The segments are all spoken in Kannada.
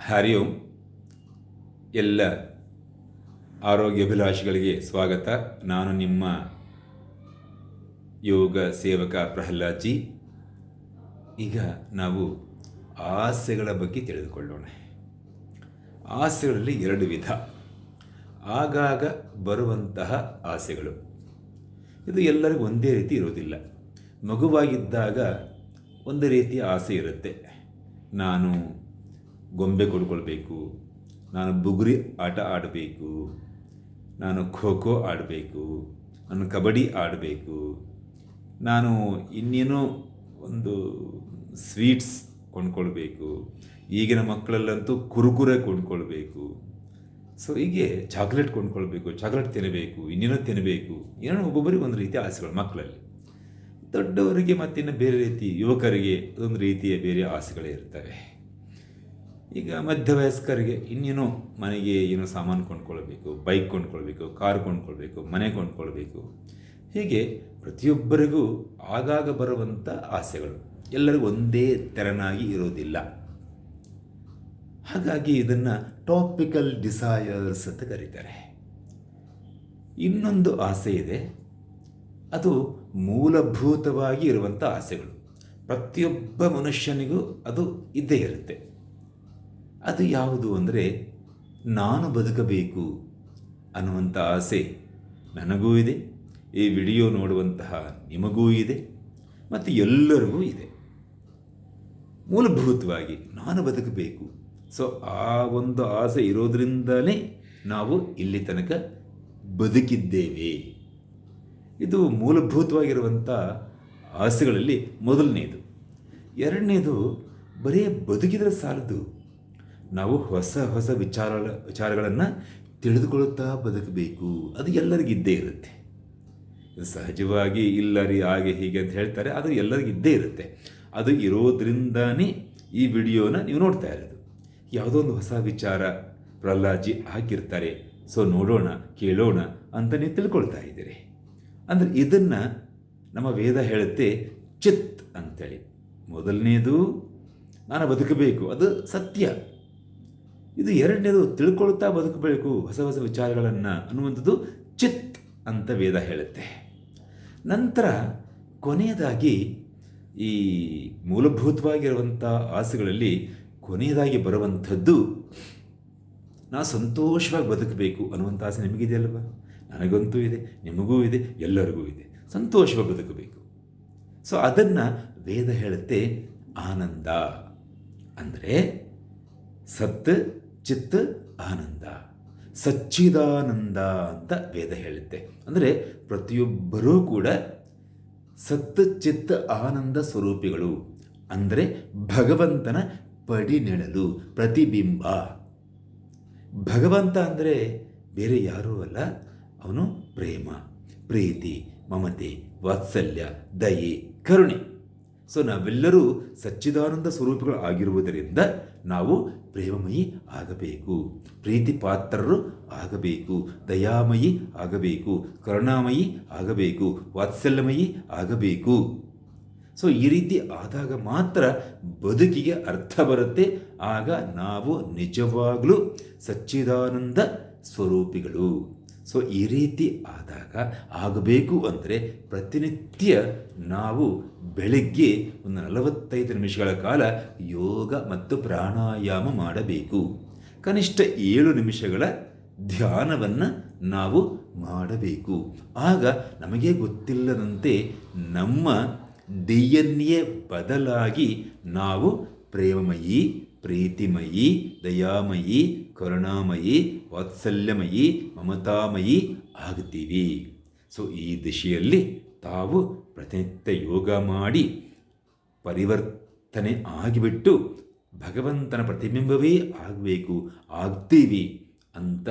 ಹರಿ ಓಂ ಎಲ್ಲ ಆರೋಗ್ಯಾಭಿಲಾಷಿಗಳಿಗೆ ಸ್ವಾಗತ. ನಾನು ನಿಮ್ಮ ಯೋಗ ಸೇವಕ ಪ್ರಹ್ಲಾದ್ ಜಿ ಈಗ ನಾವು ಆಸೆಗಳ ಬಗ್ಗೆ ತಿಳಿದುಕೊಳ್ಳೋಣ. ಆಸೆಗಳಲ್ಲಿ ಎರಡು ವಿಧ. ಆಗಾಗ ಬರುವಂತಹ ಆಸೆಗಳು. ಇದು ಎಲ್ಲರಿಗೂ ಒಂದೇ ರೀತಿ ಇರೋದಿಲ್ಲ ಮಗುವಾಗಿದ್ದಾಗ ಒಂದು ರೀತಿಯ ಆಸೆ ಇರುತ್ತೆ. ನಾನು ಗೊಂಬೆ ಕೊಡ್ಕೊಳ್ಬೇಕು. ನಾನು ಬುಗುರಿ ಆಟ ಆಡಬೇಕು. ನಾನು ಖೋ ಖೋ ಆಡಬೇಕು. ನಾನು ಕಬಡ್ಡಿ ಆಡಬೇಕು. ನಾನು ಇನ್ನೇನೋ ಒಂದು ಸ್ವೀಟ್ಸ್ ಕೊಂಡ್ಕೊಳ್ಬೇಕು. ಈಗಿನ ಮಕ್ಕಳಲ್ಲಂತೂ ಕುರುಕುರೆ ಕೊಂಡ್ಕೊಳ್ಬೇಕು. ಸೊ, ಹೀಗೆ ಚಾಕ್ಲೇಟ್ ಕೊಂಡ್ಕೊಳ್ಬೇಕು. ಚಾಕ್ಲೇಟ್ ತಿನ್ನಬೇಕು ಇನ್ನೇನೋ ತಿನ್ನಬೇಕು ಏನೋ ಒಬ್ಬೊಬ್ಬರಿಗೆ ಒಂದು ರೀತಿಯ ಆಸೆಗಳು ಮಕ್ಕಳಲ್ಲಿ. ದೊಡ್ಡವರಿಗೆ ಮತ್ತಿನ್ನು ಬೇರೆ ರೀತಿ, ಯುವಕರಿಗೆ ಒಂದು ರೀತಿಯ ಬೇರೆ ಆಸೆಗಳೇ ಇರ್ತವೆ. ಈಗ ಮಧ್ಯವಯಸ್ಕರಿಗೆ ಇನ್ನೇನೋ ಮನೆಗೆ ಏನೋ ಸಾಮಾನು ಕೊಂಡ್ಕೊಳ್ಬೇಕು ಬೈಕ್ ಕೊಂಡ್ಕೊಳ್ಬೇಕು ಕಾರ್ ಕೊಂಡ್ಕೊಳ್ಬೇಕು, ಮನೆ ಕೊಂಡ್ಕೊಳ್ಬೇಕು. ಹೀಗೆ ಪ್ರತಿಯೊಬ್ಬರಿಗೂ ಆಗಾಗ ಬರುವಂಥ ಆಸೆಗಳು. ಎಲ್ಲರಿಗೂ ಒಂದೇ ತೆರನಾಗಿ ಇರೋದಿಲ್ಲ. ಹಾಗಾಗಿ ಇದನ್ನು ಟಾಪಿಕಲ್ ಡಿಸೈರ್ಸ್ ಅಂತ ಕರೀತಾರೆ. ಇನ್ನೊಂದು ಆಸೆ ಇದೆ. ಅದು ಮೂಲಭೂತವಾಗಿ ಇರುವಂಥ ಆಸೆಗಳು. ಪ್ರತಿಯೊಬ್ಬ ಮನುಷ್ಯನಿಗೂ ಅದು ಇದ್ದೇ ಇರುತ್ತೆ. ಅದು ಯಾವುದು ಅಂದರೆ ನಾನು ಬದುಕಬೇಕು ಅನ್ನುವಂಥ ಆಸೆ ನನಗೂ ಇದೆ, ಈ ವಿಡಿಯೋ ನೋಡುವಂತಹ ನಿಮಗೂ ಇದೆ, ಮತ್ತು ಎಲ್ಲರಿಗೂ ಇದೆ. ಮೂಲಭೂತವಾಗಿ ನಾನು ಬದುಕಬೇಕು. ಸೊ ಆ ಒಂದು ಆಸೆ ಇರೋದ್ರಿಂದಲೇ ನಾವು ಇಲ್ಲಿ ತನಕ ಬದುಕಿದ್ದೇವೆ. ಇದು ಮೂಲಭೂತವಾಗಿರುವಂಥ ಆಸೆಗಳಲ್ಲಿ ಮೊದಲನೇದು. ಎರಡನೇದು, ಬರೀ ಬದುಕಿದರೆ ಸಾಲದು. ನಾವು ಹೊಸ ಹೊಸ ವಿಚಾರ ವಿಚಾರಗಳನ್ನು ತಿಳಿದುಕೊಳ್ಳುತ್ತಾ ಬದುಕಬೇಕು. ಅದು ಎಲ್ಲರಿಗಿದ್ದೇ ಇರುತ್ತೆ. ಸಹಜವಾಗಿ ಇಲ್ಲ ರೀ ಹಾಗೆ ಹೀಗೆ ಅಂತ ಹೇಳ್ತಾರೆ ಅದು ಎಲ್ಲರಿಗಿದ್ದೇ ಇರುತ್ತೆ. ಅದು ಇರೋದ್ರಿಂದನೇ ಈ ವಿಡಿಯೋನ ನೀವು ನೋಡ್ತಾ ಇರೋದು. ಯಾವುದೋ ಒಂದು ಹೊಸ ವಿಚಾರ ಪ್ರಹ್ಲಾದ್ಜಿ ಹಾಕಿರ್ತಾರೆ. ಸೊ ನೋಡೋಣ, ಕೇಳೋಣ ಅಂತ ನೀವು ತಿಳ್ಕೊಳ್ತಾ ಇದ್ದೀರಿ. ಅಂದರೆ ಇದನ್ನು ನಮ್ಮ ವೇದ ಹೇಳುತ್ತೆ ಚಿತ್ ಅಂತೇಳಿ. ಮೊದಲನೇದು, ನಾನು ಬದುಕಬೇಕು. ಅದು ಸತ್ಯ. ಇದು ಎರಡನೇದು ತಿಳ್ಕೊಳ್ತಾ ಬದುಕಬೇಕು, ಹೊಸ ಹೊಸ ವಿಚಾರಗಳನ್ನು ಅನ್ನುವಂಥದ್ದು ಚಿತ್ ಅಂತ ವೇದ ಹೇಳುತ್ತೆ. ನಂತರ ಕೊನೆಯದಾಗಿ ಈ ಮೂಲಭೂತವಾಗಿರುವಂಥ ಆಸೆಗಳಲ್ಲಿ ಕೊನೆಯದಾಗಿ ಬರುವಂಥದ್ದು, ನಾ ಸಂತೋಷವಾಗಿ ಬದುಕಬೇಕು ಅನ್ನುವಂಥ ಆಸೆ ನಿಮಗಿದೆಯಲ್ವ? ನನಗಂತೂ ಇದೆ, ನಿಮಗೂ ಇದೆ, ಎಲ್ಲರಿಗೂ ಇದೆ. ಸಂತೋಷವಾಗಿ ಬದುಕಬೇಕು. ಸೊ ಅದನ್ನು ವೇದ ಹೇಳುತ್ತೆ ಆನಂದ. ಅಂದರೆ ಸತ್ ಚಿತ್ ಆನಂದ. ಸಚ್ಚಿದಾನಂದ ಅಂತ ವೇದ ಹೇಳುತ್ತೆ. ಅಂದರೆ ಪ್ರತಿಯೊಬ್ಬರೂ ಕೂಡ ಸತ್ ಚಿತ್ತ ಆನಂದ ಸ್ವರೂಪಿಗಳು. ಅಂದರೆ ಭಗವಂತನ ಪಡಿನೆಳಲು ಪ್ರತಿಬಿಂಬ. ಭಗವಂತ ಅಂದರೆ ಬೇರೆ ಯಾರೂ ಅಲ್ಲ, ಅವನು ಪ್ರೇಮ, ಪ್ರೀತಿ, ಮಮತೆ, ವಾತ್ಸಲ್ಯ, ದಯೆ, ಕರುಣೆ. ಸೊ ನಾವೆಲ್ಲರೂ ಸಚ್ಚಿದಾನಂದ ಸ್ವರೂಪಗಳು ಆಗಿರುವುದರಿಂದ ನಾವು ಪ್ರೇಮಮಯಿ ಆಗಬೇಕು ಪ್ರೀತಿ ಪಾತ್ರರು ಆಗಬೇಕು, ದಯಾಮಯಿ ಆಗಬೇಕು, ಕರುಣಾಮಯಿ ಆಗಬೇಕು, ವಾತ್ಸಲ್ಯಮಯಿ ಆಗಬೇಕು. ಸೊ ಈ ರೀತಿ ಆದಾಗ ಮಾತ್ರ ಬದುಕಿಗೆ ಅರ್ಥ ಬರುತ್ತೆ. ಆಗ ನಾವು ನಿಜವಾಗಲೂ ಸಚ್ಚಿದಾನಂದ ಸ್ವರೂಪಿಗಳು. ಸೊ ಈ ರೀತಿ ಆದಾಗ ಆಗಬೇಕು ಅಂದರೆ ಪ್ರತಿನಿತ್ಯ ನಾವು ಬೆಳಗ್ಗೆ ಒಂದು ನಲವತ್ತೈದು ನಿಮಿಷಗಳ ಕಾಲ ಯೋಗ ಮತ್ತು ಪ್ರಾಣಾಯಾಮ ಮಾಡಬೇಕು. ಕನಿಷ್ಠ ಏಳು ನಿಮಿಷಗಳ ಧ್ಯಾನವನ್ನು ನಾವು ಮಾಡಬೇಕು. ಆಗ ನಮಗೆ ಗೊತ್ತಿಲ್ಲದಂತೆ ನಮ್ಮ ಡಿ ಎನ್ ಬದಲಾಗಿ ನಾವು ಪ್ರೇಮಮಯಿ, ಪ್ರೀತಿಮಯಿ, ದಯಾಮಯಿ, ಕರುಣಾಮಯಿ, ವಾತ್ಸಲ್ಯಮಯಿ, ಮಮತಾಮಯಿ ಆಗ್ತೀವಿ. ಸೊ, ಈ ದಿಶೆಯಲ್ಲಿ ತಾವು ಪ್ರತಿನಿತ್ಯ ಯೋಗ ಮಾಡಿ ಪರಿವರ್ತನೆ ಆಗಿಬಿಟ್ಟು ಭಗವಂತನ ಪ್ರತಿಬಿಂಬವೇ ಆಗಬೇಕು, ಆಗ್ತೀವಿ ಅಂತ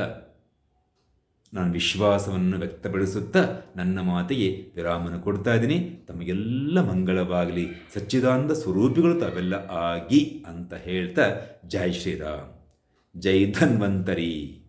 ನಾನು ವಿಶ್ವಾಸವನ್ನು ವ್ಯಕ್ತಪಡಿಸುತ್ತಾ ನನ್ನ ಮಾತಿಗೆ ವಿರಾಮನ ಕೊಡ್ತಾ ಇದ್ದೀನಿ. ತಮಗೆಲ್ಲ ಮಂಗಳವಾಗಲಿ. ಸಚ್ಚಿದಾನಂದ ಸ್ವರೂಪಿಗಳು ತಾವೆಲ್ಲ ಆಗಿ ಅಂತ ಹೇಳ್ತಾ ಜೈ ಶ್ರೀರಾಮ್. ಜೈ ಧನ್ವಂತರಿ.